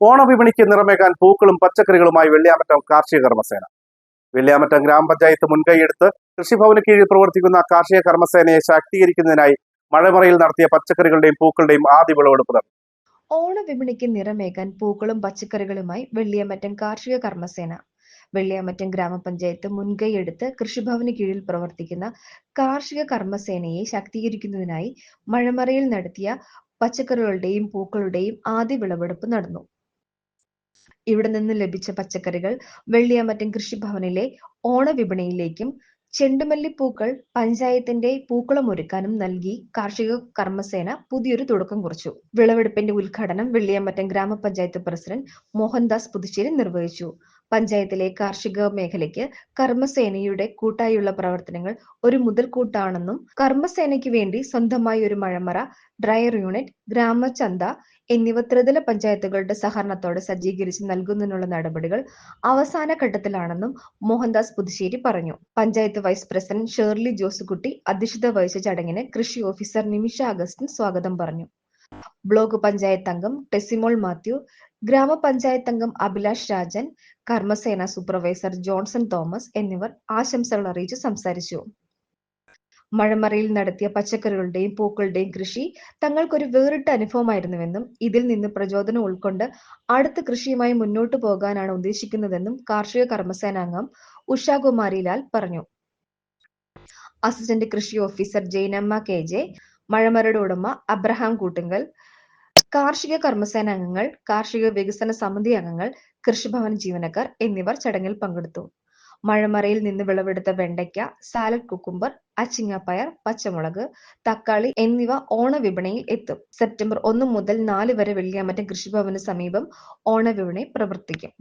ഓണവിപണിക്ക് നിറമേകാൻ പൂക്കളും പച്ചക്കറികളുമായി വെള്ളിയാമറ്റം കാർഷിക കർമ്മസേന. വെള്ളിയാമറ്റം ഗ്രാമപഞ്ചായത്ത് മുൻകൈയെടുത്ത് കൃഷിഭവന് കീഴിൽ പ്രവർത്തിക്കുന്ന കാർഷിക കർമ്മസേനയെ ശാക്തീകരിക്കുന്നതിനായി മഴമറയിൽ നടത്തിയ പച്ചക്കറികളുടെയും പൂക്കളുടെയും ആദ്യ വിളവെടുപ്പ് നടന്നു. ഓണവിപണിക്ക് നിറമേകാൻ പൂക്കളും പച്ചക്കറികളുമായി വെള്ളിയാമറ്റം കാർഷിക കർമ്മസേന. വെള്ളിയാമറ്റം ഗ്രാമപഞ്ചായത്ത് മുൻകൈയെടുത്ത് കൃഷിഭവന് കീഴിൽ പ്രവർത്തിക്കുന്ന കാർഷിക കർമ്മസേനയെ ശാക്തീകരിക്കുന്നതിനായി മഴമറയിൽ നടത്തിയ പച്ചക്കറികളുടെയും പൂക്കളുടെയും ആദ്യ വിളവെടുപ്പ് നടന്നു. ഇവിടെ നിന്ന് ലഭിച്ച പച്ചക്കറികൾ വെള്ളിയാമറ്റം കൃഷിഭവനിലെ ഓണവിപണിയിലേക്കും ചെണ്ടുമല്ലിപ്പൂക്കൾ പഞ്ചായത്തിന്റെ പൂക്കളം ഒരുക്കാനും നൽകി കാർഷിക കർമ്മസേന പുതിയൊരു തുടക്കം കുറിച്ചു. വിളവെടുപ്പിന്റെ ഉദ്ഘാടനം വെള്ളിയാമറ്റം ഗ്രാമപഞ്ചായത്ത് പ്രസിഡന്റ് മോഹൻദാസ് പുതുശ്ശേരി നിർവഹിച്ചു. പഞ്ചായത്തിലെ കാർഷിക മേഖലയ്ക്ക് കർമ്മസേനയുടെ കൂട്ടായുള്ള പ്രവർത്തനങ്ങൾ ഒരു മുതൽക്കൂട്ടാണെന്നും കർമ്മസേനയ്ക്ക് വേണ്ടി സ്വന്തമായി ഒരു മഴമറ ഡ്രയർ യൂണിറ്റ് ഗ്രാമചന്ത എന്നിവ ത്രിതല പഞ്ചായത്തുകളുടെ സഹകരണത്തോടെ സജ്ജീകരിച്ച് നൽകുന്നതിനുള്ള നടപടികൾ അവസാന ഘട്ടത്തിലാണെന്നും മോഹൻദാസ് പുതുശ്ശേരി പറഞ്ഞു. പഞ്ചായത്ത് വൈസ് പ്രസിഡന്റ് ഷേർലി ജോസുകുട്ടി അധ്യക്ഷത വഹിച്ച ചടങ്ങിന് കൃഷി ഓഫീസർ നിമിഷ അഗസ്റ്റിൻ സ്വാഗതം പറഞ്ഞു. ബ്ലോക്ക് പഞ്ചായത്ത് അംഗം ടെസിമോൾ മാത്യു ഗ്രാമപഞ്ചായത്ത് അംഗം Abhilash Rajan Karmasena supervisor Johnson Thomas എന്നിവർ ആശംസകൾ അറിയിച്ച് സംസാരിച്ചു. മഴമറയിൽ നടത്തിയ പച്ചക്കറികളുടെയും പൂക്കളുടെയും കൃഷി തങ്ങൾക്കൊരു വേറിട്ട അനുഭവമായിരുന്നുവെന്നും ഇതിൽ നിന്ന് പ്രചോദനം ഉൾക്കൊണ്ട് അടുത്ത കൃഷിയുമായി മുന്നോട്ടു പോകാനാണ് ഉദ്ദേശിക്കുന്നതെന്നും കാർഷിക കർമ്മസേനാംഗം ഉഷാകുമാരി ലാൽ പറഞ്ഞു. അസിസ്റ്റന്റ് കൃഷി ഓഫീസർ ജൈനമ്മ കെ ജെ മഴമറയുടെ ഉടമ അബ്രഹാം കൂട്ടുങ്കൽ കാർഷിക കർമ്മസേന അംഗങ്ങൾ കാർഷിക വികസന സമിതി അംഗങ്ങൾ കൃഷിഭവൻ ജീവനക്കാർ എന്നിവർ ചടങ്ങിൽ പങ്കെടുത്തു. മഴമറയിൽ നിന്ന് വിളവെടുത്ത വെണ്ടയ്ക്ക സാലഡ് കുക്കുംബർ അച്ചിങ്ങപ്പയർ പച്ചമുളക് തക്കാളി എന്നിവ ഓണവിപണിയിൽ എത്തും. സെപ്റ്റംബർ ഒന്ന് മുതൽ നാല് വരെ വെള്ളിയാമറ്റം കൃഷിഭവന് സമീപം ഓണവിപണി പ്രവർത്തിക്കും.